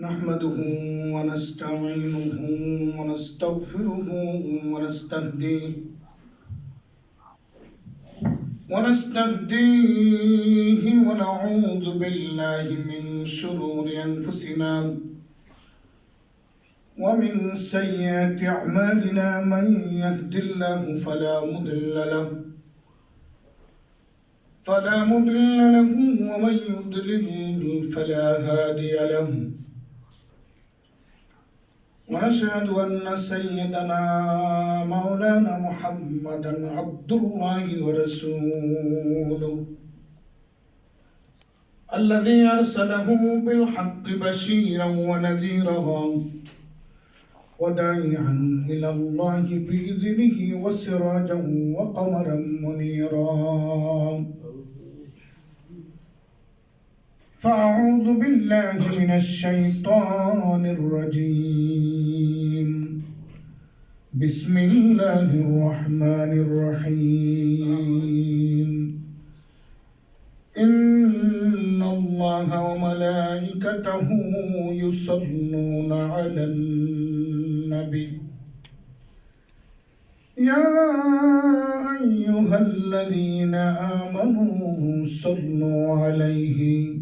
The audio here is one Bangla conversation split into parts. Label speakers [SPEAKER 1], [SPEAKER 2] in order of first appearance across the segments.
[SPEAKER 1] نحمده ونستعينه ونستغفره ونستهديه ونستهديه ونعوذ بالله من شرور أنفسنا ومن سيئات أعمالنا من يهد الله فلا مضل له فلا مضل له ومن يضلل فلا هادي له ونشهد أن سيدنا مولانا محمدا عبد الله ورسوله. الذي أرسله بالحق بشيرا ونذيرا وداعيا إلى الله بإذنه وسراجا وقمرا منيرا. فأعوذ بالله من الشيطان الرجيم. بسم الله الرحمن الرحيم. إن الله وملائكته يصلون على النبي. يا أيها الذين آمنوا صلوا عليه.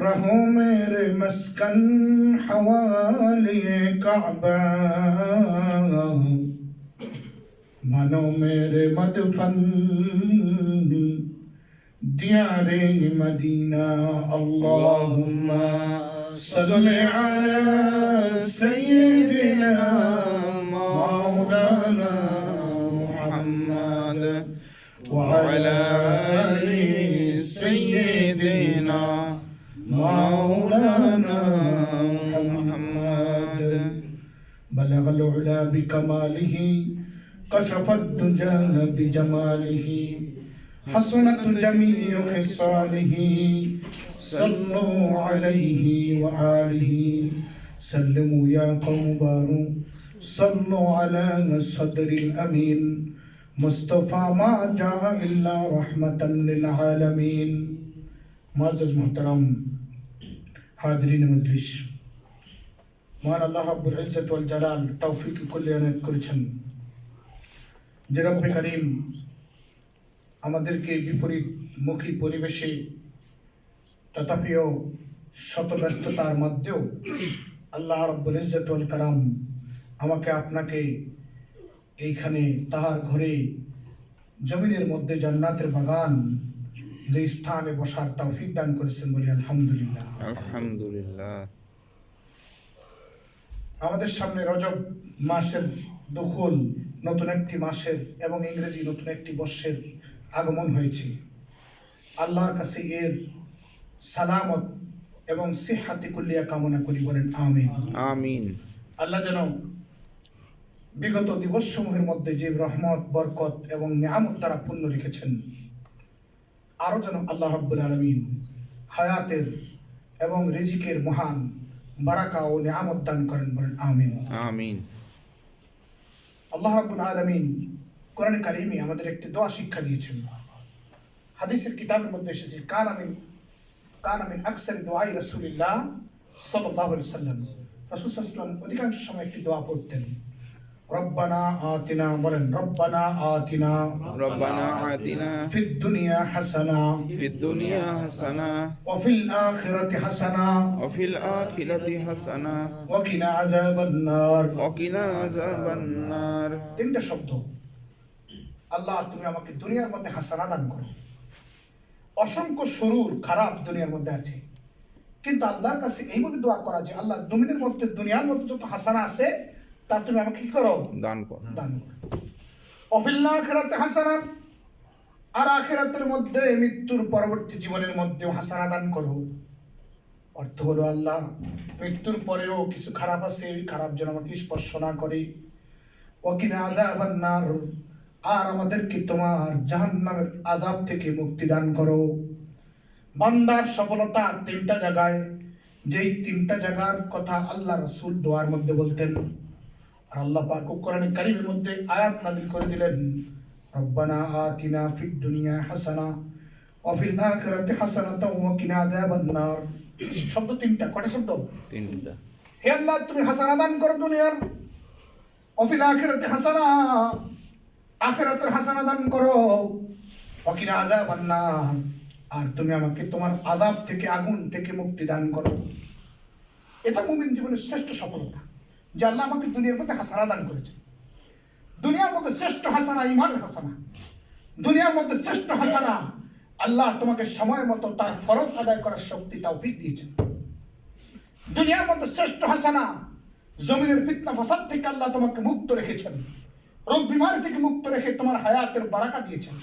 [SPEAKER 1] رہو میرے مسکن حوالی کعبہ بنو میرے مدفن دیار
[SPEAKER 2] مدینہ
[SPEAKER 1] اللہم
[SPEAKER 2] صل على سيدنا مولانا محمد
[SPEAKER 1] وعلى العلا بكماله كشف الدجى بجماله حسنت جميع خصاله صلوا عليه وآله. سلموا يا قوم بارو صلوا على الصدر الأمين. مصطفى ما جاء إلا رحمة للعالمين. معزز محترم حاضرين مجلس মহান আল্লাহ রাব্বুল ইজ্জত ওয়াল জালাল তৌফিক কল্যাণ করেছেন যে রব্বে করিম আমাদেরকে বিপরীতমুখী পরিবেশে তথাপিও শতব্যস্ততার মধ্যেও আল্লাহ রব্বুল ইজ্জতুল কারাম আমাকে আপনাকে এইখানে তাহার ঘরে জমিনের মধ্যে জান্নাতের বাগান যে স্থানে বসার তৌফিক দান করেছেন বলে আলহামদুলিল্লাহ।
[SPEAKER 2] আলহামদুলিল্লাহ।
[SPEAKER 1] আমাদের সামনে রজব মাসের দখল নতুন একটি মাসের এবং ইংরেজি নতুন একটি বর্ষের আগমন হয়েছে। আল্লাহর কাছে এর সালামত এবং সে হাতে কুল্লিয়া কামনা করি বলেন আমিন।
[SPEAKER 2] আমিন।
[SPEAKER 1] আল্লাহ যেন বিগত দিবসসমূহের মধ্যে যে রহমত বরকত এবং নিয়ামত তারা পূর্ণ রেখেছেন আরও যেন আল্লাহ রব্বুল আলমিন হায়াতের এবং রেজিকের মহান বারাকা ও নিয়ামত দান করেন বলেন আমিন।
[SPEAKER 2] আমিন।
[SPEAKER 1] আল্লাহ রাব্বুল আলামিন কোরআন কারিমে আমাদের একটি দোয়া শিক্ষা দিয়েছেন। হাদিসের কিতাবের মধ্যে এসেছে কান আমিন কান আমিন আকসার দোয়াই রাসূলুল্লাহ সাল্লাল্লাহু আলাইহি সাল্লাম রাসূল সাল্লাল্লাহু অধিকাংশ সময় একটি দোয়া পড়তেন। রব্বানা আতিনা বলেন রব্বানা আতিনা।
[SPEAKER 2] রব্বানা আতিনা।
[SPEAKER 1] ফিদ দুনিয়া হাসানা।
[SPEAKER 2] ফিদ দুনিয়া হাসানা।
[SPEAKER 1] ওয়া ফিল আখিরাতি হাসানা।
[SPEAKER 2] ওয়া ফিল আখিরাতি হাসানা।
[SPEAKER 1] ওয়া কিনা
[SPEAKER 2] ওয়া কিনা
[SPEAKER 1] তিনটা শব্দ। আল্লাহ তুমি আমাকে দুনিয়ার মধ্যে হাসানা দান করো। অসংখ্য সরুর খারাপ দুনিয়ার মধ্যে আছে। কিন্তু আল্লাহর কাছে এই মধ্যে দোয়া করা যে আল্লাহ দুমিনের মধ্যে দুনিয়ার মধ্যে যত হাসানা আছে তা তুমি আমাকে কি করো?
[SPEAKER 2] দান কর।
[SPEAKER 1] দান করো। অফিল্লা আখেরাতে হাসানা আর আখেরাতের মধ্যে মৃত্যুর পরবর্তী জীবনের মধ্যেও হাসানা দান করো। অর্থ হলো আল্লাহ মৃত্যুর পরেও কিছু খারাপ আছে এই খারাপ যেন আমাকে স্পর্শ না করে। ওকিনা আযাবান নার আর আমাদেরকে তোমার জাহান্নামের আযাব থেকে মুক্তি দান করো। বান্দার সফলতা তিনটা জায়গায় যেই তিনটা জায়গার কথা আল্লাহ রসুল দোয়ার মধ্যে বলতেন আর আল্লাহ পাক কোরআন কারিমের মধ্যে আয়াত নাযিল করে দিলেন রব্বানা আতিনা ফিদ দুনিয়া হাসানা ওয়া ফিল আখিরাতি হাসানাতাও ওয়া কিনা আযাবান নার। শব্দ তিনটা কটা শব্দ?
[SPEAKER 2] তিনটা।
[SPEAKER 1] হে আল্লাহ তুমি হাসানা দান করো দুনিয়ার অফিল আখিরাতে হাসানা আখিরাতের হাসানা দান করো অকিনা আযাব আন্নার আর তুমি আমাকে তোমার আযাব থেকে আগুন থেকে মুক্তি দান করো। এটা মুমিন জীবনের শ্রেষ্ঠ সফলতা। যে আল্লাহ আমাকে দুনিয়ার মধ্যে হাসানা দান করেছে। দুনিয়ার মধ্যে শ্রেষ্ঠ হাসানা ইমানের হাসানা। দুনিয়ার মধ্যে শ্রেষ্ঠ হাসানা আল্লাহ তোমাকে সময় মতো তার ফরজ আদায় করার শক্তি তৌফিক দিয়েছেন। দুনিয়ার মধ্যে শ্রেষ্ঠ হাসানা জমিনের ফিতনা ফাসাদ থেকে আল্লাহ তোমাকে মুক্ত রেখেছেন। রোগ বিমারি থেকে মুক্ত রেখে তোমার হায়াতের বারাকা দিয়েছেন।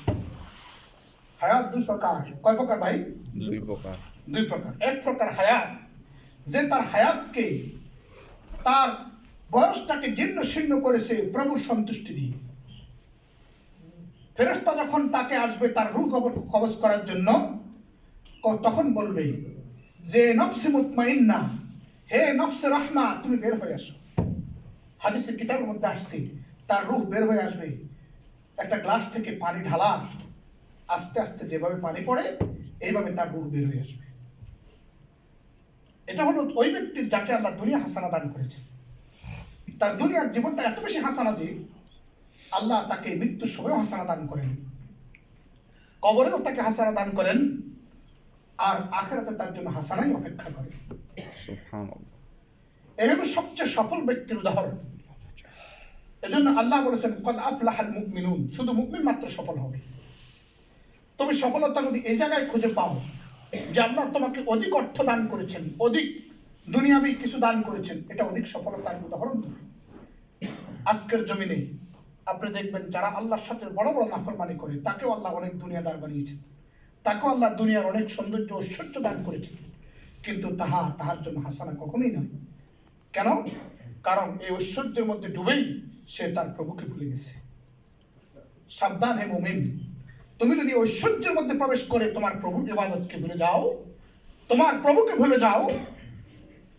[SPEAKER 1] হায়াত দুই প্রকার। কয় প্রকার ভাই?
[SPEAKER 2] দুই প্রকার।
[SPEAKER 1] দুই প্রকার। এক প্রকার হায়াত যে তার হায়াতকে তার বয়সটাকে জীর্ণ শীর্ণ করেছে প্রভুর সন্তুষ্টি দিয়ে ফেরেশতা যখন তাকে আসবে, তার কবর কবজ করার জন্য তখন বলবে যে, নফসে মুতমাইন্না, হে নফসে রহমা, তুমি বের হয়ে আসো। হাদিসের কিতাবের মধ্যে আসছে, তার রূহ বের হয়ে আসবে, একটা গ্লাস থেকে পানি ঢালা, আস্তে আস্তে যেভাবে পানি পড়ে, এইভাবে তার রূহ বের হয়ে আসবে। এটা হলো ওই ব্যক্তির যাকে আল্লাহ দুনিয়া হাসানা দান করেছে তার দুনিয়ার জীবনটা এত বেশি হাসানা যে আল্লাহ তাকে মৃত্যুর সময় হাসানা দান করেন। কবরেও তাকে হাসানা দান করেন আর আখেরাতে তার জন্য হাসানাই অপেক্ষা করে। এই হলো সবচেয়ে সফল ব্যক্তির উদাহরণ। এজন্য আল্লাহ বলেছেন কদ আফলাহাল মুমিনুন শুধু মুমিন মাত্র সফল হবে। তুমি সফলতা যদি এই জায়গায় খুঁজে পাও যে আল্লাহ তোমাকে অধিক অর্থ দান করেছেন অধিক দুনিয়াবি কিছু দান করেছেন এটা অধিক সফলতার উদাহরণ। তুমি আজকের জমিনে আপনি দেখবেন যারা আল্লাহর সাথে বড় বড় নাফরমানি করে, তাকেও আল্লাহ অনেক দুনিয়াদার বানিয়েছেন। তাকেও আল্লাহ দুনিয়ার অনেক সৌন্দর্য ঐশ্বর্য দান করেছেন। কিন্তু তাহা তাহার জন্য হাসানা কখনোই নয়। কেন? কারণ এই ঐশ্বর্যের মধ্যে ডুবেই সে তার প্রভুকে ভুলে গেছে। সাবধান হে মোমেন। তুমি যদি ঐশ্বর্যের মধ্যে প্রবেশ করে তোমার প্রভুর ইবাদতকে ভুলে যাও, তোমার প্রভুকে ভুলে যাও,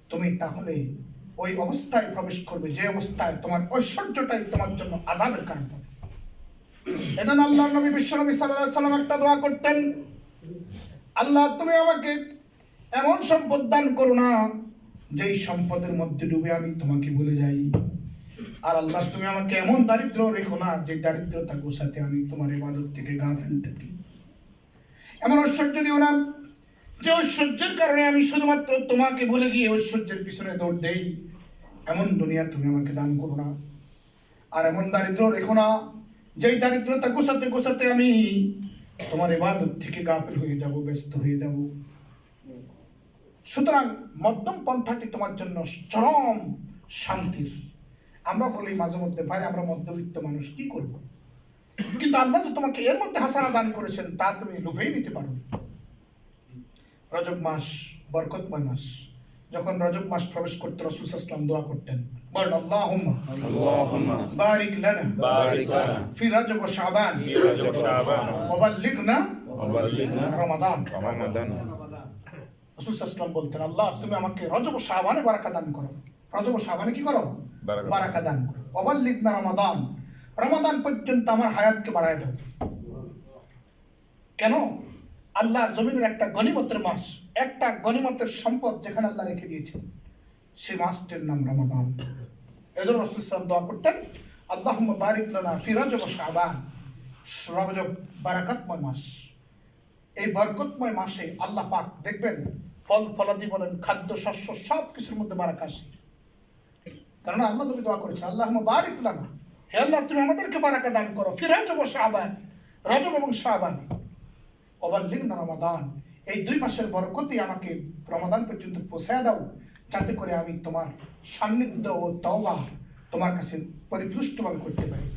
[SPEAKER 1] তুমি তাহলে ওই অবস্থায় প্রবেশ করবে, যে অবস্থায় তোমার ঐশ্বর্যটাই তোমার জন্য আজাবের কারণ হবে। এজন্য আল্লাহ নবী বিশ্ব নবী সাল্লাহ সাল্লাম একটা দোয়া করতেন, আল্লাহ, তুমি আমাকে এমন সম্পদ দান করো না, যেই সম্পদের মধ্যে ডুবে আমি তোমাকে বলে যাই। আর আল্লাহ, তুমি আমাকে এমন দারিদ্র রেখো না যে দারিদ্রতা গোসাতে আমি তোমার ইবাদত থেকে গা ফেলতে এমন ঐশ্বর্য দিও না যে ঐশ্বর্যের কারণে আমি শুধুমাত্র তোমাকে ভুলে গিয়ে ঐশ্বর্যের পিছনে দৌড় দেই। এমন দুনিয়া তুমি আমাকে দান করো না। আর এমন দারিদ্র রেখো না, যেই দারিদ্রতা গোসাতে গোসাতে আমি তোমার ইবাদত থেকে গাফিল হয়ে যাব, ব্যস্ত হয়ে যাব। সুতরাং মধ্যম পন্থাটি তোমার জন্য চরম শান্তির। আমরা বলি মাঝে মধ্যে, ভাই, আমরা মধ্যবিত্ত মানুষ, কি করব? কিন্তু আল্লাহ তো তোমাকে এর মধ্যে হাসানা দান করেছেন, তা তুমি লোভেই নিতে পারো। রজব মাস বরকতময় মাস। যখন রজব মাস প্রবেশ করতে রসুল ইসলাম দোয়া করতেন বলেন আল্লাহুম্মা
[SPEAKER 2] আল্লাহুম্মা
[SPEAKER 1] বারিক লানা
[SPEAKER 2] বারিক লানা
[SPEAKER 1] ফি রজব ওয়া শাবান
[SPEAKER 2] ফি রজব ওয়া শাবান
[SPEAKER 1] ওয়া বাল্লিগনা
[SPEAKER 2] ওয়া বাল্লিগনা
[SPEAKER 1] রমাদান।
[SPEAKER 2] রমাদান।
[SPEAKER 1] রসুল ইসলাম বলতেন আল্লাহ তুমি আমাকে রজব ও শাবানে বারাকা দান করো। রজব ও শাবানে কি করো?
[SPEAKER 2] বারাকা।
[SPEAKER 1] দান। করো। অবাল্লিগনা রমাদান। রমাদান পর্যন্ত আমার হায়াতকে বাড়ায় দাও। কেন? আল্লাহর জমিনের একটা গনিমতের মাস, একটা গনিমতের সম্পদ যেখানে আল্লাহ রেখে দিয়েছেন, সে মাসটির নাম রমাদান। এজন্য রসুল ইসলাম দোয়া করতেন আল্লাহ বারিক লানা ফি রজব ও শাবান। রজব বারাকাতময় মাস। এই বরকতময় মাসে আল্লাহ পাক দেখবেন, ফল ফলাদি বলেন, খাদ্য, শস্য সব কিছুর মধ্যে বারাক আসে। কারণ আল্লাহ তুমি দোয়া করেছেন আল্লাহ বারিক লানা। হে আল্লাহ, তুমি আমাদেরকে বারাকা দান করো। ফির রজব ও শাবান, রজব এবং শাবান। অবাল্লিগ না রমাদান। এই দুই মাসের বরকতে আমাকে রমাদান পর্যন্ত পৌঁছায় দাও, যাতে করে আমি তোমার সান্নিধ্য ও তওবা তোমার কাছে পরিপুষ্টভাবে করতে পারি।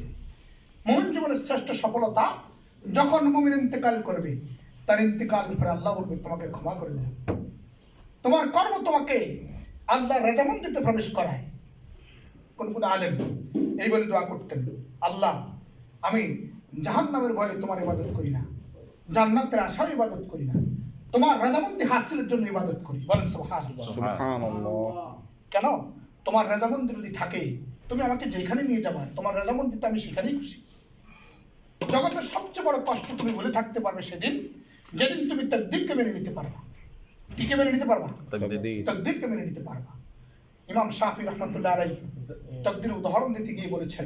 [SPEAKER 1] মোমিন জীবনের শ্রেষ্ঠ সফলতা যখন মুমিন ইন্তেকাল করবে, তার ইন্তেকাল পরে আল্লাহ বলবে, তোমাকে ক্ষমা করে দিলাম তোমার কর্ম তোমাকে আল্লাহর রেজামন্দিতে প্রবেশ করায়। কোন কোন আলেম এই বলে দোয়া করতেন, আল্লাহ, আমি জাহান নামের ভয়ে তোমার ইবাদত করি না। জান্নাতের আশাও ইবাদত করি না। তোমার রেজামন্দি হাসিলের জন্য ইবাদত করি। বলেন সুবহানাল্লাহ।
[SPEAKER 2] সুবহানাল্লাহ।
[SPEAKER 1] কেন? তোমার রেজামন্দি যদি থাকে তুমি আমাকে যেখানে নিয়ে যাবা তোমার রেজামন্দিতে আমি সেখানেই খুশি। জগতের সবচেয়ে বড় কষ্ট তুমি বলে থাকতে পারবে সেদিন যেদিন তুমি তকদিরকে মেনে নিতে পারবা। কিকে মেনে নিতে পারবা?
[SPEAKER 2] তাকদীর।
[SPEAKER 1] তকদিরকে মেনে নিতে পারবা। ইমাম শাফি রহমতুল্লাহ আলাই তকদির উদাহরণ দিতে গিয়ে বলেছেন।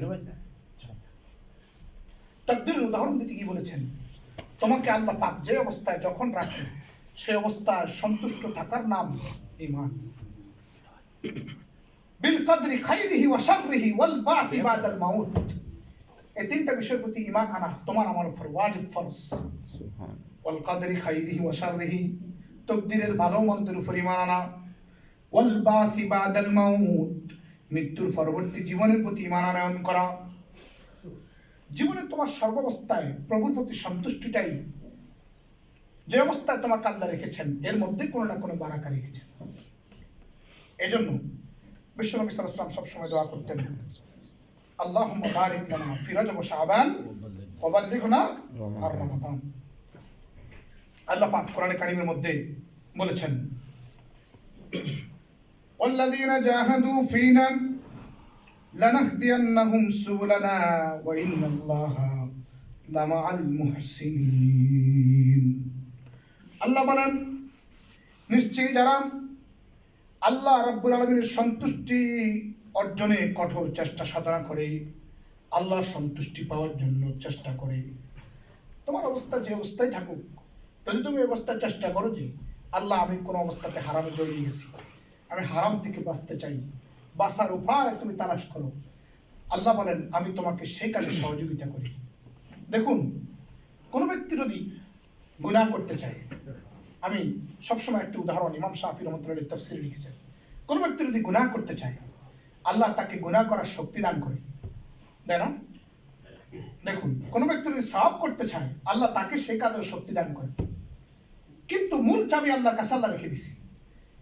[SPEAKER 1] তকদির উদাহরণ দিতে গিয়ে বলেছেন তোমাকে আল্লাহ পাক যে অবস্থায় যখন রাখে সে অবস্থায় সন্তুষ্ট থাকার নাম ইমান বিল কদরি খাইরিহি ওয়া শাররিহি ওয়াল বাসি বাদাল মাউত। এই তিনটা বিষয়ের প্রতি ইমান আনা তোমার আমার উপর ওয়াজিব ফরজ।
[SPEAKER 2] সুবহান
[SPEAKER 1] ওয়াল কাদরি খাইরিহি ওয়া শাররিহি তকদিরের ভালো মন্দের উপর ঈমান আনা। ওয়াল বাসি বাদাল মাউত মৃত্যুর পরবর্তী জীবনের প্রতি ঈমান আনয়ন করা। জীবনে তোমার সর্বাবস্থায় প্রভুর প্রতি সন্তুষ্টিটাই যে অবস্থায় তোমাকে আল্লাহ রেখেছেন এর মধ্যে কোনো না কোনো বারাকা রেখেছেন এজন্য বিশ্বনবী সাল্লাল্লাহু আলাইহি ওয়াসাল্লাম সবসময় দোয়া করতেন আল্লাহুম্মা বারিক লানা ফি রজব ওয়া শাবান ওয়া বাল্লিগনা আর রমাদান আল্লাহ পাক কোরআনে কারিমের মধ্যে বলেছেন والذين جاهدوا فينا لنهدينهم سبلنا وإن الله لمع المحسنين আল্লাহ বলেন নিশ্চয়ই যারা আল্লাহ রাব্বুল আলমিনের সন্তুষ্টি অর্জনে কঠোর চেষ্টা সাধনা করে আল্লাহর সন্তুষ্টি পাওয়ার জন্য চেষ্টা করে তোমার অবস্থা যে অবস্থায় থাকুক যদি তুমি এই অবস্থায় চেষ্টা করো যে আল্লাহ আমি কোনো অবস্থাতে হারামে জড়িয়ে গেছি আমি হারাম থেকে বাঁচতে চাই বাঁচার উপায় তুমি তালাশ করো। আল্লাহ বলেন, আমি তোমাকে সেই কাজে সহযোগিতা করি। দেখুন, কোনো ব্যক্তি যদি গুনাহ করতে চায়, আমি সবসময় একটি উদাহরণ ইমাম শাহি রহমতুল্লাহ তফসির লিখেছেন। কোনো ব্যক্তি যদি গুনাহ করতে চায়, আল্লাহ তাকে গুনাহ করার শক্তি দান করে। তাই না? দেখুন, কোনো ব্যক্তি যদি সাপ করতে চায়, আল্লাহ তাকে সেই কাজের শক্তি দান করে। কিন্তু মূল চাবি আল্লাহর কাছে আল্লাহ রেখে দিছি।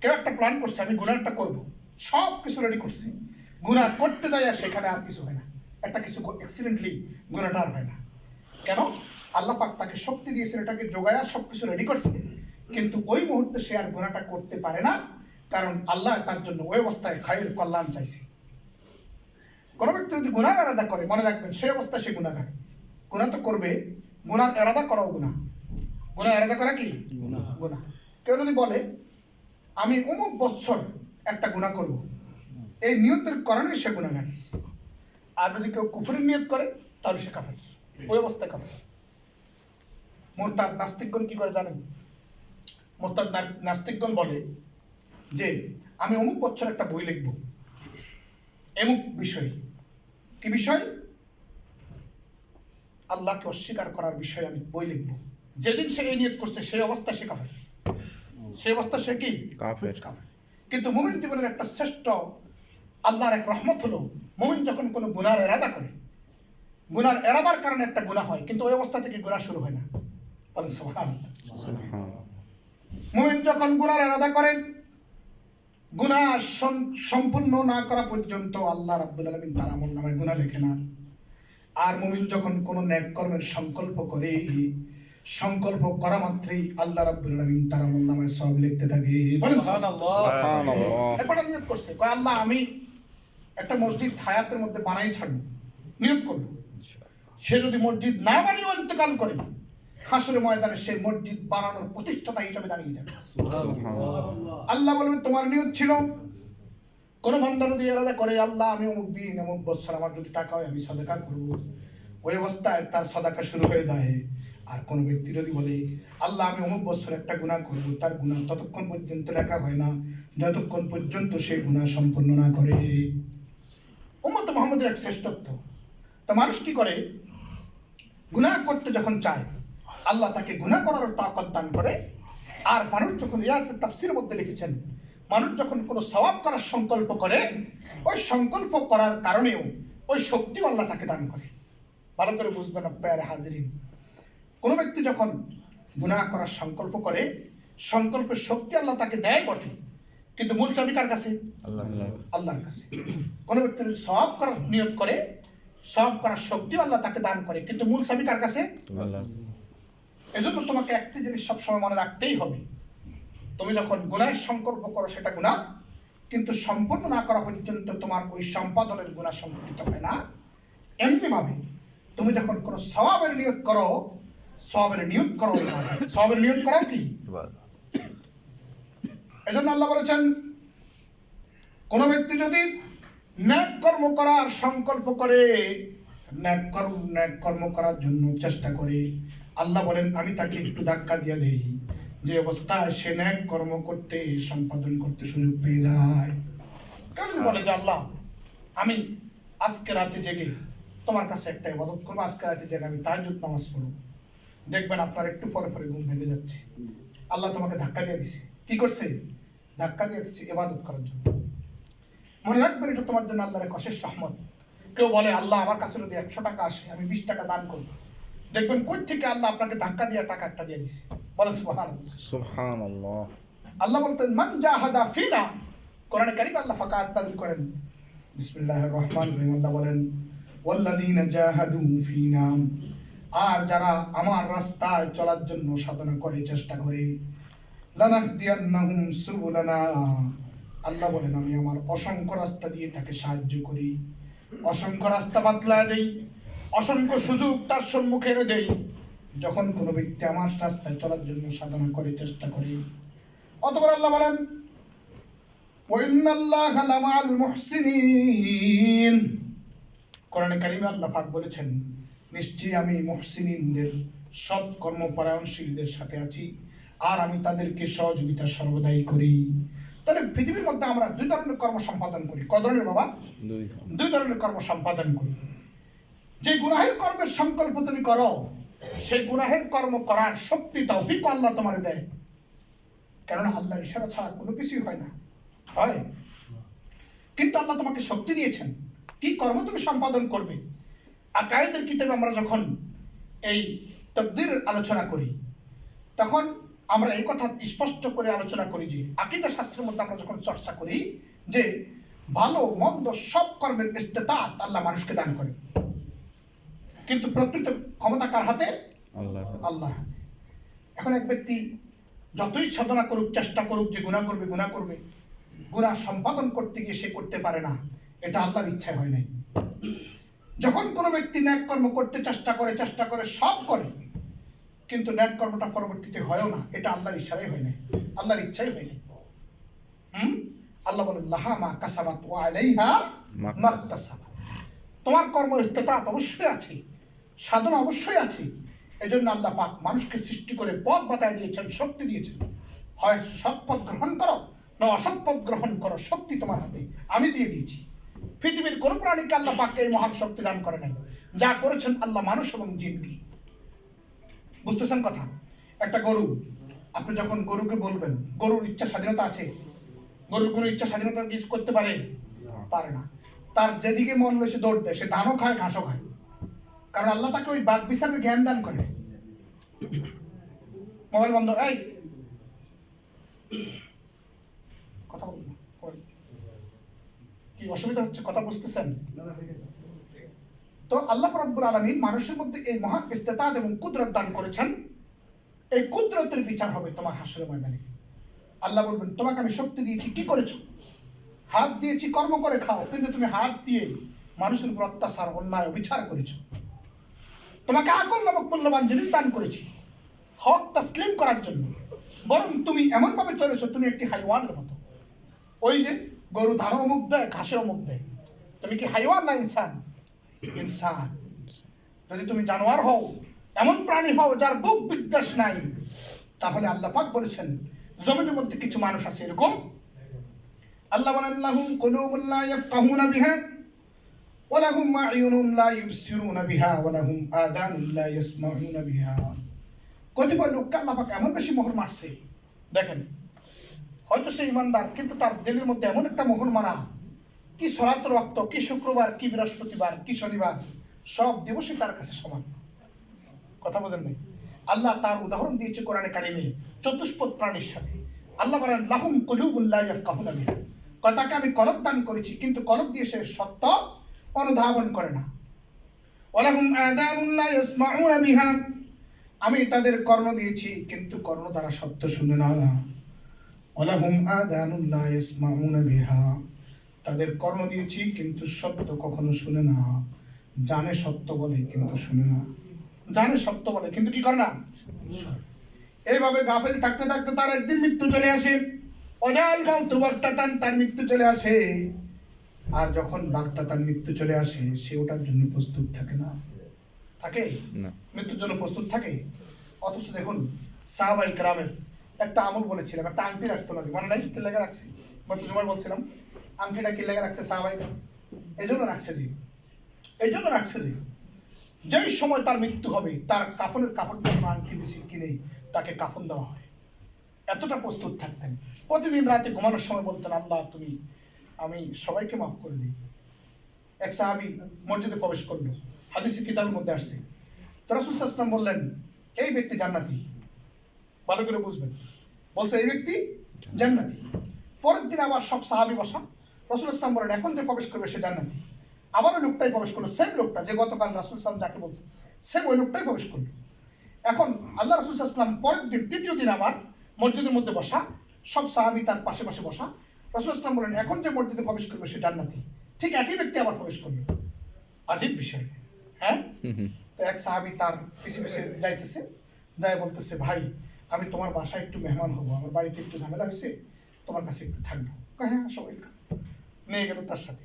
[SPEAKER 1] কেউ একটা প্ল্যান করছে, আমি গুনাহটা করব। সব কিছু রেডি করছি। গুনাহ করতে যাই আর সেখানে আর কিছু হয় না। একটা কিছু অ্যাক্সিডেন্টলি গুনাহটা আর হয় না। কেন? আল্লাহ পাক তাকে শক্তি দিয়েছেন এটাকে জোগায়া সব কিছু রেডি করছে। কিন্তু ওই মুহূর্তে সে আর গুনাহটা করতে পারে না কারণ আল্লাহ তার জন্য ওই অবস্থায় খায়ের কল্যাণ চাইছে। কোনো ব্যক্তি যদি গুনাহ এরাদা করে মনে রাখবেন সেই অবস্থায় সে গুনাহগার। গুণা তো করবে গুনাহ এরাদা করাও গুনাহ। গুনাহ এরাদা করা কি? গুনাহ। কেউ যদি বলে আমি অমুক বছর একটা গুনাহ করব। এই নিয়তের কারণে সে গুনাহগার আর যদি কেউ কুফুরের নিয়ত করে তাহলে সে কাফের। ওই অবস্থায় কাফের। মোরতাদ নাস্তিকগণ কি করে জানেন? মোরতাদ নাস্তিকগণ বলে যে আমি অমুক বছর একটা বই লিখব। এমুক বিষয়। কি বিষয়? আল্লাহকে অস্বীকার করার বিষয়ে আমি বই লিখব। যেদিন সে এই নিয়ত করছে সেই অবস্থা সে কাফের। সেই অবস্থা সে কি?
[SPEAKER 2] কাফের।
[SPEAKER 1] কাফের। কিন্তু মুমিন জীবনের একটা শ্রেষ্ঠ আল্লাহর এক রহমত হলো মুমিন যখন কোনো গুনার এরাদা করে গুনার এরাদার কারণে একটা গুনাহ হয় কিন্তু ওই অবস্থা থেকে গুনাহ শুরু হয় না। বলেন মুমিন যখন গুনার এরাদা করেন সম- সম্পূর্ণ না করা পর্যন্ত আল্লাহ রাব্বুল আলামিন তার আমল নামায় গুনাহ লেখে না। আর মুমিন যখন কোনো ন্যাক কর্মের সংকল্প করে সংকল্প করা মাত্রই আল্লাহ রাব্বুল আলামিন তার আমল নামায় সব লিখতে থাকে। বলেন সুবহানাল্লাহ।
[SPEAKER 2] সুবহানাল্লাহ।
[SPEAKER 1] একটা নিয়ত করছে। কয় আল্লাহ আমি একটা মসজিদ হায়াতের মধ্যে বানাই ছাড়বো। নিয়ত করব। সে যদি মসজিদ না বানিয়ে ইন্তকাল করে হাসুর ময়দানে সে মসজিদ বানানোর প্রতিষ্ঠাতা হিসাবে দাঁড়িয়ে যাবে। আল্লাহ বলবে তোমার নিয়ত ছিল। কোন বান্দা যদি এরাদা করে আল্লাহ আমি অমুক দিন অমুক বছর আমার যদি টাকা হয় আমি সদাকা করব। ওই অবস্থায় তার সদাকা শুরু হয়ে যায়। আর কোন ব্যক্তি যদি বলে, আল্লাহ, আমি অমুক বছর একটা গুনাহ করব, তার গুণা ততক্ষণ পর্যন্ত লেখা হয় না, যতক্ষণ পর্যন্ত সে গুনাহ সম্পন্ন না করে। উম্মত মোহাম্মদের এক শ্রেষ্ঠত্ব। তা মানুষ কি করে? গুনাহ করতে যখন চায়, আল্লাহ তাকে গুনাহ করার তাকত দান করে। আর মানুষ যখন ইয়াতের তাফসির মধ্যে লিখেছেন, মানুষ যখন কোনো সওয়াব করার সংকল্প করে, ওই সংকল্প করার কারণেও ওই শক্তি আল্লাহ তাকে দান করে। ভালো করে বুঝবেন প্যারে হাজিরিন। কোনো ব্যক্তি যখন গুনাহ করার সংকল্প করে সংকল্পের শক্তি আল্লাহ তাকে দেয় বটে কিন্তু মূল চাবি কার কাছে? আল্লাহর কাছে। কোনো ব্যক্তি যদি সব করার নিয়োগ করে সব করার শক্তি আল্লাহ তাকে দান করে কিন্তু মূল চাবি কার কাছে? এজন্য তোমাকে একটি জিনিস সবসময় মনে রাখতেই হবে। তুমি যখন গুণায় সংকল্প করো সেটা গুণা কিন্তু সম্পূর্ণ না করা পর্যন্ত তোমার ওই সম্পাদনের গুণা সংঘটিত হয় না। এমনিভাবে তুমি যখন কোনো স্বভাবের নিয়োগ করো সবের নিয়োগ করো সবের নিয়োগ করো কি? এজন্য আল্লাহ বলেছেন, কোন ব্যক্তি যদি ন্যাক কর্ম করার সংকল্প করে, ন্যাক কর্ম ন্যাক কর্ম করার জন্য চেষ্টা করে, আল্লাহ বলেন, আমি তাকে একটু ধাক্কা দিয়ে দেই। যে অবস্থায় সে ন্যাক কর্ম করতে, সম্পাদন করতে সুযোগ পেয়ে যায়। কেউ যদি বলে যে, আল্লাহ, আমি আজকে রাতে জেগে তোমার কাছে একটা ইবাদত করব, আজকে রাতে জেগে আমি তাহাজ্জুদ নামাজ পড়ব। দেখবেন আপনার একটু পরে পরে ঘুম ভেঙে যাচ্ছে। আল্লাহ তোমাকে ধাক্কা দিয়ে দিছে। কি করছে? ধাক্কা দিয়ে দিচ্ছে এবাদত করার জন্য। মনে রাখবেন এটা তোমার জন্য আল্লাহর এক অশেষ রহমত। কেউ বলে আল্লাহ আমার কাছে যদি একশো টাকা আসে আমি বিশ টাকা দান করব। দেখবেন কই থেকে আল্লাহ আপনাকে ধাক্কা দিয়ে টাকা একটা দিয়ে দিছে? বলেন
[SPEAKER 2] সুবহানাল্লাহ।
[SPEAKER 1] আল্লাহ বলতেন মান জাহাদা ফিনা। কোরআনে কারিম আল্লাহ ফাঁকা নাযিল করেন। বিসমিল্লাহির রহমানির রহিম। আল্লাহ বলেন ওয়াল্লাযীনা জাহাদু ফিনা। আর যারা আমার রাস্তায় চলার জন্য সাধনা করে, চেষ্টা করে আল্লাহ বলেন, আমি আমার অসংখ্য রাস্তা দিয়ে তাকে সাহায্য করি। অসংখ্য রাস্তা বাতলা দেই, অসংখ্য সুযোগ তার সম্মুখে এনে দেই। যখন কোনো ব্যক্তি আমার রাস্তায় চলার জন্য সাধনা করে, চেষ্টা করে, অতপর আল্লাহ বলেন কোরআন কারিমে আল্লাহ পাক বলেছেন নিশ্চয়ই আমি মুহসিনিনদের সৎ কর্মপরায়ণশীলদের সাথে আছি আর আমি তাদেরকে সহযোগিতা সর্বদাই করি। তাহলে পৃথিবীর মধ্যে আমরা দুই ধরনের কর্ম সম্পাদন করি। ক ধরনের বাবা?
[SPEAKER 2] দুই
[SPEAKER 1] দুই ধরনের কর্ম সম্পাদন করি। যে গুনাহের কর্মের সংকল্প তুমি করো সেই গুনাহের কর্ম করার শক্তি তৌফিক আল্লাহ তোমার দেয়। কেননা আল্লাহর ইশারা ছাড়া কোনো কিছুই হয় না। হয়। কিন্তু আল্লাহ তোমাকে শক্তি দিয়েছেন। কি কর্ম তুমি সম্পাদন করবে? আকায়েদের কিতাবে আমরা যখন এই তকদিরের আলোচনা করি তখন আমরা এই কথা স্পষ্ট করে আলোচনা করি যে আকিদা শাস্ত্রের মধ্যে আমরা যখন চর্চা করি যে ভালো মন্দ সব কর্মের ইস্তেতাত আল্লাহ মানুষকে দান করে। কিন্তু প্রকৃত ক্ষমতা কার হাতে?
[SPEAKER 2] আল্লাহ
[SPEAKER 1] আল্লাহ এখন এক ব্যক্তি যতই সাধনা করুক চেষ্টা করুক যে গুণা করবে গুণা করবে গুণা সম্পাদন করতে গিয়ে সে করতে পারে না এটা আল্লাহর ইচ্ছায় হয় নাই। যখন কোনো ব্যক্তি ন্যাক কর্ম করতে চেষ্টা করে চেষ্টা করে, সব করে, কিন্তু ন্যাক কর্মটা পরবর্তীতে হয়ও না। এটা আল্লাহর ইচ্ছাই হয় নাই। আল্লাহর ইচ্ছাই হয় নাই। হুম? আল্লাহ বলেন, লাহা মা কাসাবাত ওয়া আলাইহা তোমার কর্ম ইস্তেতাত অবশ্যই আছে, সাধনা অবশ্যই আছে। এজন্য আল্লাহ পাক মানুষকে সৃষ্টি করে পথ বাতায় দিয়েছেন, শক্তি দিয়েছেন। হয় সৎ পথ গ্রহণ করো, না অসৎ পথ গ্রহণ করো, শক্তি তোমার হাতে। আমি দিয়ে দিয়েছি। পৃথিবীর কোন প্রাণীকে আল্লাহ পাককে এই মহান শক্তি দান করে নাই। যা করেছেন আল্লাহ মানুষ এবং জিনকে বুঝতেছেন কথা? একটা গরু, আপনি যখন গরুকে বলবেন, গরুর ইচ্ছা স্বাধীনতা আছে, গরুর কোনো ইচ্ছা স্বাধীনতা কিছু করতে পারে? পারে না। তার যেদিকে মন রয়েছে দৌড় দেয়, সে ধানও খায়, ঘাসও খায়। কারণ আল্লাহ তাকে ওই বাঘ বিচারের জ্ঞান দান করে মোবাইল বন্ধ, এই! কথা বলুন। কি অসুবিধা হচ্ছে কথা বুঝতেছেন? তো আল্লাহ রাব্বুল আলামিন মানুষের মধ্যে এই মহা ইস্তেতাদ এবং কুদরত দান করেছেন। এই কুদরতের বিচার হবে তোমার হাসরের ময়দানে। আল্লাহ বলবেন, তোমাকে আমি শক্তি দিয়েছি, কি করেছ? হাত দিয়েছি, কর্ম করে খাও, কিন্তু তুমি হাত দিয়ে মানুষের উপর অত্যাচার, অন্যায়, অবিচার করেছ। তোমাকে আকল নামক মূল্যবান জিনিস দান করেছি, হক তসলিম করার জন্য। বরং তুমি এমনভাবে চলেছো, তুমি একটি হাইওয়ানের মতো। ওই যে গরু ধানও মুখ দেয় ঘাসেও মুখ দেয়। তুমি কি হাইওয়ান না ইনসান? ইনসান। যদি তুমি জানোয়ার হও, এমন প্রাণী হও যার বুক বিদ্বেষ নাই, তাহলে আল্লাহ পাক বলেছেন, জমিনের মধ্যে কিছু মানুষ আছে এরকম? আল্লাহ বলেন, লাহুম কুলুবুল লা ইয়াফকাহুনা বিহা, ওয়া লাহুম আ'ইউনুন লা ইউবসিরুনা বিহা, ওয়া লাহুম আযানুন লা ইয়াসমাউনা বিহা। কতিপয় লোককে আল্লাহ পাক এমন বেশি মোহর মারছে। দেখেন হয়তো সে ইমানদার, কিন্তু তার দিলের মধ্যে এমন একটা মোহর মারা। কি সরাত রক্ত, কি শুক্রবার, কি বৃহস্পতিবার, কি শনিবার, সব দিবসই তার কাছে সমান। কথা বোঝেন নাই? আল্লাহ তার উদাহরণ দিয়েছে কোরআনে কারিমে, চতুষ্পদ প্রাণীর সাথে। আল্লাহ বলেন, লাহুম কুলুবুল্লাহ কয় তাকে আমি কলব দান করেছি, কিন্তু কলব দিয়ে সে সত্য অনুধাবন করে না। ওয়ালাহুম আযানুল্লাহ ইয়াসমাউনা বিহা। আমি তাদের কর্ণ দিয়েছি, কিন্তু কর্ণ দ্বারা সত্য শুনে না। ওয়ালাহুম আযানুল্লাহ ইয়াসমাউনা বিহা। তাদের কর্ণ দিয়েছি কিন্তু সত্য কখনো শুনে না। জানে সত্য বলে কিন্তু শুনে না। জানে সত্য বলে কিন্তু কি করে না? এইভাবে গাফেল থাকতে থাকতে তার একদিন মৃত্যু চলে আসে। অজাল মৌত বাগতাতান তার মৃত্যু চলে আসে। আর যখন বাগতা তার মৃত্যু চলে আসে সে ওটার জন্য প্রস্তুত থাকে না। থাকে?
[SPEAKER 2] না।
[SPEAKER 1] মৃত্যুর জন্য প্রস্তুত থাকে? অথচ দেখুন সাহাবাই গ্রামের একটা আমল বলেছিলাম, একটা আংটি রাখতে লাগে মনে নাই লেগে রাখছি, গত সময় বলছিলাম, আংটিটা কি লেগে রাখছে সাহাবাই এই জন্য রাখছে জি। এই জন্য রাখছে জি। যেই সময় তার মৃত্যু হবে, তার কাপড়ের কাপড়টা কোনো আংটি বেশি কিনে তাকে কাফন দেওয়া হয়। এতটা প্রস্তুত থাকতেন। প্রতিদিন রাতে ঘুমানোর সময় বলতেন, আল্লাহ, তুমি, আমি সবাইকে মাফ করে দিই। এক সাহাবি মসজিদে প্রবেশ করল। হাদিসি কিতাবের মধ্যে আসছে। তো রাসুল সাল্লাম বললেন, এই ব্যক্তি জান্নাতি? ভালো করে বুঝবেন। বলছে এই ব্যক্তি জান্নাতি। পরের দিন আবার সব সাহাবি বসা রসুল ইসলাম বলেন এখন যে প্রবেশ করবে সে জান্নাতি। আবার ওই লোকটাই প্রবেশ করল সেম লোকটা যে গতকাল রাসুল ইসলাম যাকে বলছে সেম ওই লোকটাই প্রবেশ করল। এখন আল্লাহ রসুল ইসলাম পরের দিন তৃতীয় দিন আবার মসজিদের মধ্যে বসা সব সাহাবি তার পাশে পাশে বসা। রসুল ইসলাম বলেন এখন যে মসজিদে প্রবেশ করবে সে জান্নাতি। ঠিক একই ব্যক্তি আবার প্রবেশ করবে আজীব বিষয় হ্যাঁ? তো এক সাহাবি তার পিছে পিছে যাইতেছে যাই বলতেছে ভাই আমি তোমার বাসায় একটু মেহমান হব আমার বাড়িতে একটু ঝামেলা হয়েছে তোমার কাছে একটু থাকব। হ্যাঁ সবাই নিয়ে গেল তার সাথে।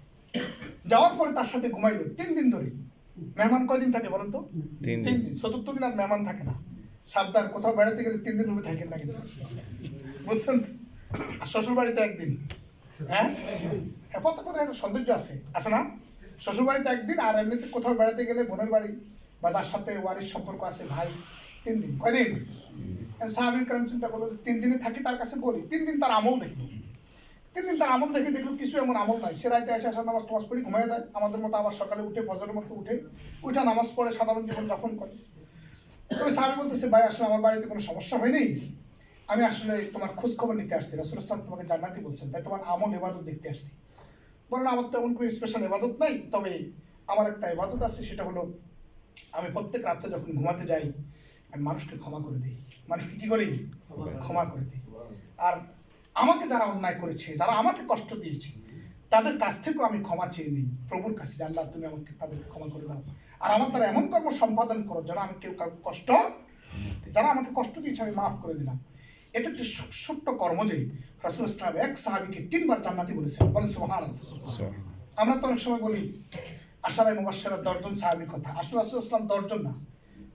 [SPEAKER 1] যাওয়ার পরে তার সাথে ঘুমাইলো তিন দিন ধরে। মেহমান কয়দিন থাকে বলুন তো?
[SPEAKER 2] তিন দিন।
[SPEAKER 1] চতুর্থ দিন আর মেহমান থাকে না। সাবধান কোথাও বেড়াতে গেলে তিন দিন রুমে থাকেন না কিন্তু। বুঝছেন? আর শ্বশুর বাড়িতে একদিন। হ্যাঁ? হ্যাঁ প্রত্যেক কথা একটা সৌন্দর্য আছে। আছে না? শ্বশুর বাড়িতে একদিন আর এমনিতে কোথাও বেড়াতে গেলে বোনের বাড়ি বা যার সাথে ওয়ারির সম্পর্ক আছে ভাই। তিন দিন কয়দিন স্বাভাবিক কারণ চিন্তা করল যে তিন দিনে থাকি তার কাছে বলি, তিন দিন তার আমল দেখল তিন দিন তার আমল দেখে দেখল কিছু এমন আমল নাই। সে রাইতে এসে আসা নামাজ টামাজ পড়ি ঘুমিয়ে দেয় আমাদের মতো আবার সকালে উঠে, ফজরের মতো উঠে উঠে নামাজ পড়ে, সাধারণ জীবন যাপন করে। তো সাহাবি বলতেছে, ভাই, আসলে আমার বাড়িতে কোনো সমস্যা হয়নি? আমি আসলে তোমার খোঁজ খবর নিতে আসছি। রাসুল ইসলাম তোমাকে জান্নাতি বলছেন। তাই তোমার আমল এবাদত দেখতে আসছি। বলেন, আমার তো এমন কোনো স্পেশাল এবাদত নাই। তবে আমার একটা এবাদত আছে, সেটা হলো আমি প্রত্যেক রাত্রে যখন ঘুমাতে যাই আমি মানুষকে ক্ষমা করে দিই। মানুষকে কি করি? ক্ষমা করে দিই। আর আমাকে যারা অন্যায় করেছে যারা আমাকে কষ্ট দিয়েছে তাদের কাছ থেকেও আমি ক্ষমা চেয়ে নিই। প্রভুর কাছে আল্লাহ তুমি আমাকে তাদেরকে ক্ষমা করে দাও। আর আমার দ্বারা এমন কর্ম সম্পাদন করো যেন আমি কেউ কাউকে কষ্ট যারা আমাকে কষ্ট দিয়েছে আমি মাফ করে দিলাম। এটা একটি ছোট্ট কর্ম যে রাসুল ইসলাম এক সাহাবিকে তিনবার জান্নাতি বলেছেন বলেন সুবহান আমরা তো অনেক সময় বলি আশারাই মুবাসারা দশজন সাহাবির কথা। আসলে রাসুল ইসলাম দশজন না।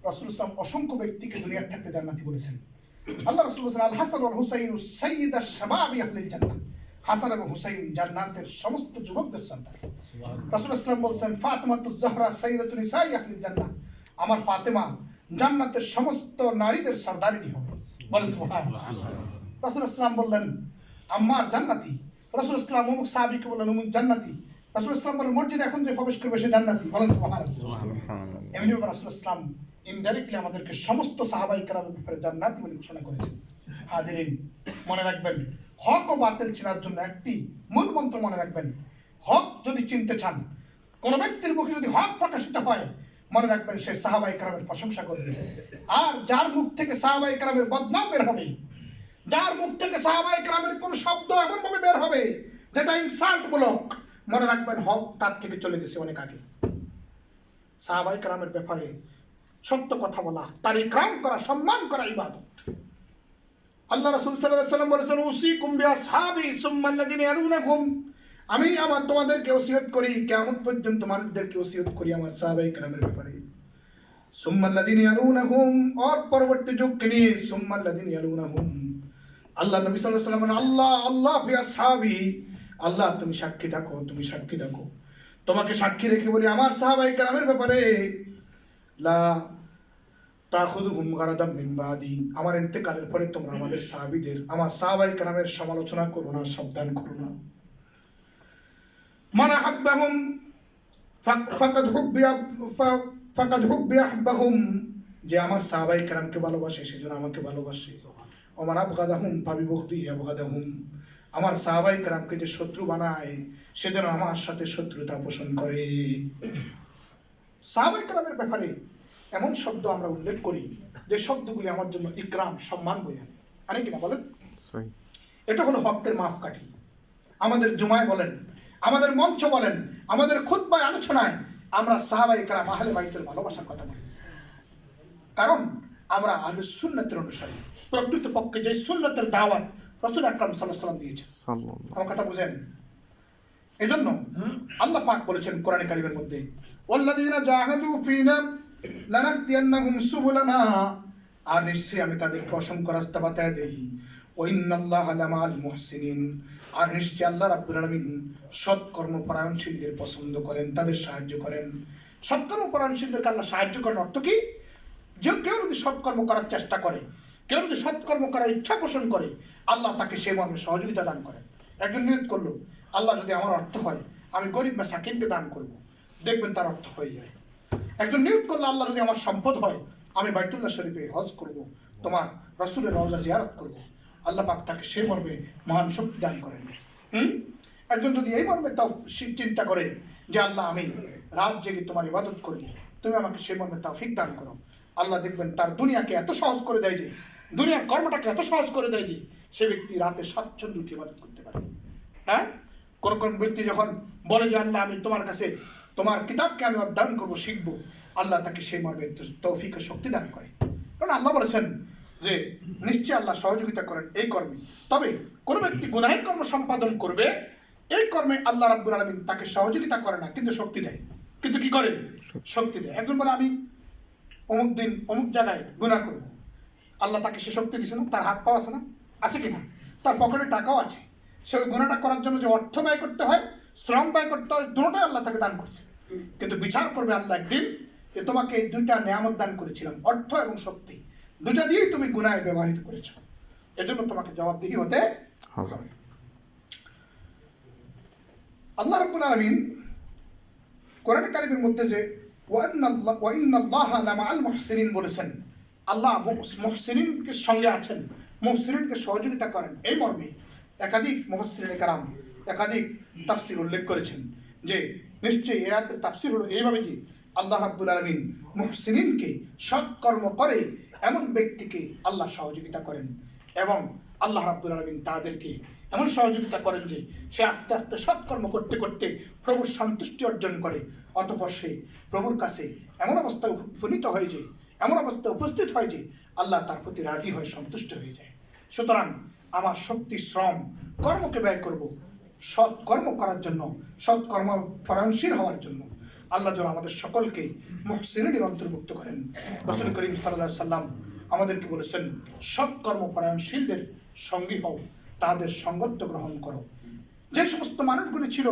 [SPEAKER 1] রাসুল ইসলাম অসংখ্য ব্যক্তিকে দুনিয়ার থাকতে জান্নাতি বলেছেন। আল্লাহ রাসুল আল হাসান আল হুসাইন সৈয়দ শাবাবি আহলিল জান্নাত হাসান এবং হুসাইন জান্নাতের সমস্ত যুবকদের সন্তান। রাসুল ইসলাম বলছেন ফাতেমা তু জহরা সৈয়দাতুন নিসাই আহলিল জান্নাত আমার ফাতেমা জান্নাতের সমস্ত নারীদের সর্দারিনী হবে। বলে সুবহানাল্লাহ। রাসুল ইসলাম বললেন আম্মার জান্নাতি। রাসুল ইসলাম অমুক সাহাবিকে বললেন অমুক জান্নাতি। রাসুল ইসলাম মসজিদে এখন যে প্রবেশ করবে সে জান্নাতি। বলেন এমনি রাসুল ইসলাম ইনডাইরেক্টলি আমাদেরকে সমস্ত সাহাবাই কারামের ব্যাপারে জান্নাতি বলে ঘোষণা করেছেন। হাজিরিন মনে রাখবেন হক ও বাতিল চেনার জন্য একটি মূল মন্ত্র মনে রাখবেন। হক যদি চিনতে চান কোন ব্যক্তির মুখে যদি হক প্রকাশিত হয় মনে রাখবেন সে সাহাবাই কারামের প্রশংসা করবে। আর যার মুখ থেকে সাহাবাই কারামের বদনাম বের হবে যার মুখ থেকে সাহাবাই কারামের কোন শব্দ এমন ভাবে বের হবে যেটা ইনসাল্ট মূলক মনে রাখবেন হক তার থেকে চলে গেছে অনেক আগে। সাহাবাই কারামের ব্যাপারে সত্য কথা বলা, তার ইকরাম করা, সম্মান করা ইবাদত। আল্লাহ রাসূল সাল্লাল্লাহু আলাইহি ওয়াসাল্লাম বলেছেন, উসিকুম বিআসহাবি সুম্মা আল্লাযিনা আমি আমার তোমাদেরকে ওসিয়ত করি, কিয়ামত পর্যন্ত মানুষদেরকে ওসিয়ত করি আমার সাহাবাই কারামের ব্যাপারে। সুম্মা আল্লাযিনা ইয়ালুনাকুম আর পরবর্তী যুগকে নিয়ে সুম্মা আল্লাযিনা ইয়ালুনাকুম আল্লাহ নবী সাল্লাল্লাহু আলাইহি ওয়াসাল্লাম আল্লাহ আল্লাহ ফি আসহাবি আল্লাহ, তুমি সাক্ষী থাকো, তুমি সাক্ষী থাকো। তোমাকে সাক্ষী রেখে বলি, আমার সাহাবাই কারামের ব্যাপারে, লা তাখুদুহুম গারাদাম মিন বাদি, আমার ইন্তেকালের পরে তোমরা আমাদের সাহাবীদের, আমার সাহাবাই কারামের সমালোচনা করো না, সাবধান করো না। মান আহাব্বাহুম, ফাক- ফাকাদ হুব্বিয়া ফাকাদ হুব্বিয়া আহাব্বাহুম, যে আমার সাহাবাই কারামকে ভালোবাসে, সেজন্য আমাকে ভালোবাসে। ওমান আবগাদাহুম পাবি বখদি আবগাদাহুম আমার সাহাবাই কারামকে যে শত্রু বানায় সে যেন আমার সাথে শত্রুতা পোষণ করে। সাহাবাই কালামের ব্যাপারে এমন শব্দ আমরা উল্লেখ করি যে শব্দগুলি আমার জন্য ইকরাম সম্মান বই আনে। কিনা বলেন? এটা হলো হকের মাপকাঠি। আমাদের জুমায় বলেন আমাদের মঞ্চ বলেন আমাদের খুতবায় আলোচনায় আমরা সাহাবাই কালাম আহলে বাইতের ভালোবাসার কথা বলি। কারণ আমরা আহলে সুন্নতের অনুসারী। প্রকৃতপক্ষে যে সুন্নতের দাওয়াত রসুল আকরাম সাল্লাম দিয়েছে আমার কথা বুঝেন? এজন্য আল্লাহ পাক বলেছেন কোরআন কারিমের মধ্যে ওয়াল্লাযীনা জাহাদু ফিনা লানাহদিয়ান্নাহুম সুবুলানা। আর নিশ্চয়ই আমি তাদেরকে অসংখ্য রাস্তা বাতায় দেই। ওয়াইন্নাল্লাহা লামাল মুহসিনিন। আর নিশ্চয়ই আল্লাহ রাব্বুল আলামিন পরায়ণশীলদের পছন্দ করেন তাদের সাহায্য করেন। সৎকর্ম পরায়ণশীলদেরকে আল্লাহ সাহায্য করেন অর্থ কি? যে কেউ যদি সৎকর্ম করার চেষ্টা করে কেউ যদি সৎকর্ম করার ইচ্ছা পোষণ করে আল্লাহ তাকে সে মর্মে সহযোগিতা দান করেন। একজন নিয়ত করল, আল্লাহ যদি আমার অর্থ হয়, আমি গরিব বা সাকিনকে দান করব। দেখবেন তার অর্থ হয়ে যায়। একজন নিয়ত করল, আল্লাহ যদি আমার সম্পদ হয়, আমি বাইতুল্লাহ শরীফে হজ করব, তোমার রসুলের রওজা জিয়ারত করব। আল্লাহ পাক তাকে সে মর্মে মহান শক্তি দান করেন। হুম? একজন যদি এই মর্মে তাও চিন্তা করে যে, আল্লাহ, আমি রাত জেগে তোমার ইবাদত করব, তুমি আমাকে সে মর্মে তৌফিক দান করো। আল্লাহ দেখবেন তার দুনিয়াকে এত সহজ করে দেয় যে দুনিয়ার কর্মটাকে এত সহজ করে দেয় যে সে ব্যক্তি রাতে স্বাচ্ছন্দ্য উঠে ইবাদত করতে পারে। হ্যাঁ? কোন কোন ব্যক্তি যখন বলে যে আল্লাহ আমি তোমার কাছে তোমার কিতাবকে আমি অধ্যয়ন করব শিখব। আল্লাহ তাকে সেই মর্মে তৌফিক শক্তি দান করে। কারণ আল্লাহ বলেছেন যে নিশ্চয় আল্লাহ সহযোগিতা করেন এই কর্মে। তবে কোন ব্যক্তি গুনাহের কর্ম সম্পাদন করবে এই কর্মে আল্লাহ রাব্বুল আলমিন তাকে সহযোগিতা করে না কিন্তু শক্তি দেয়। কিন্তু কি করে? শক্তি দেয়। একজন বলে আমি অমুক দিন অমুক জায়গায় গুনাহ করব। আল্লাহ তাকে সে শক্তি দিছে না তার হাত পাওয়া আছে না আছে কি না তার পকেটে টাকাও আছে। সে ওই গুণাটা করার জন্য যে অর্থ ব্যয় করতে হয় শ্রম ব্যয় করতে হয় দুটোটাই আল্লাহ তাকে দান করছে। কিন্তু বিচার করবে আল্লাহ একদিন যে তোমাকে এই দুইটা নিয়ামত দান করেছিলাম অর্থ এবং শক্তি। দুটা দিয়েই তুমি গুণায় ব্যবহৃত করেছ। এজন্য তোমাকে জবাবদিহি হতে
[SPEAKER 2] হবে।
[SPEAKER 1] আল্লাহ রাব্বুল আলামিন কোরআন কারিমের মধ্যে যে ওয়ান্নাল্লাহ ওয়াইন্নাল্লাহা লামাআল মুহসিনিন বলেছেন আল্লাহ মহসিনকে সঙ্গে আছেন মহসিনকে সহযোগিতা করেন এই মর্মে একাধিক মুহসিনিন কারাম, একাধিক তাফসির উল্লেখ করেছেন যে নিশ্চয়ই আয়াতের তাফসির হলো এইভাবে যে আল্লাহ রাব্বুল আলামিন মুহসিনিনকে সৎকর্ম করে এমন ব্যক্তিকে আল্লাহ সহযোগিতা করেন এবং আল্লাহ রাব্বুল আলামিন তাদেরকে এমন সহযোগিতা করেন যে সে আস্তে আস্তে সৎকর্ম করতে করতে প্রভুর সন্তুষ্টি অর্জন করে, অতঃপর সে প্রভুর কাছে এমন অবস্থায় উপনীত হয় যে এমন অবস্থা উপস্থিত হয় যে আল্লাহ তার প্রতি রাজি হয়ে সন্তুষ্ট হয়ে যায়। সুতরাং আমার শক্তি, শ্রম, কর্মকে ব্যয় করব। সৎ কর্ম করার জন্য সৎ কর্ম পরায়ণশীল হওয়ার জন্য। আল্লাহ যেন আমাদের সকলকে মুহসিনের অন্তর্ভুক্ত করেন। রসুল করিম সাল্লাহ সাল্লাম আমাদেরকে বলেছেন সৎ কর্ম পরায়ণশীলদের সঙ্গী হও, তাদের সঙ্গত্ব গ্রহণ করো। যে সমস্ত মানুষগুলি ছিল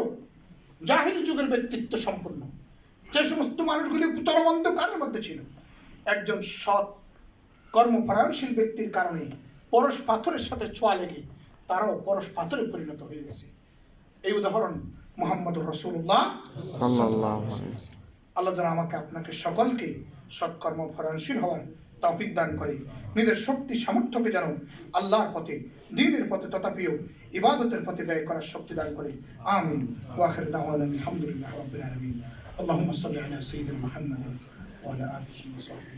[SPEAKER 1] জাহিনী যুগের ব্যক্তিত্ব সম্পন্ন যে সমস্ত মানুষগুলি অন্ধকারের মধ্যে ছিল একজন সৎ কর্মপরায়ণশীল ব্যক্তির কারণে পরশ পাথরের সাথে ছোঁয়া লেগে তারাও পরশ পাথরে পরিণত হয়ে গেছে এই উদাহরণ মোহাম্মদ রসুল্লাহ
[SPEAKER 2] সাল্লাল্লাহু আলাইহি ওয়াসাল্লাম
[SPEAKER 1] আল্লাহ যেন আমাকে আপনাকে সকলকে সৎকর্ম ফরানশীল হওয়ার তৌফিক দান করে নিজের শক্তি সামর্থ্যকে যেন আল্লাহর পথে দিনের পথে তথাপিও ইবাদতের পথে ব্যয় করার শক্তি দান করে আমিন ওয়াখির দাওয়ানা আলহামদুলিল্লাহ রাব্বিল আলামিন اللهم صل على سيدنا محمد وعلى اله وصحبه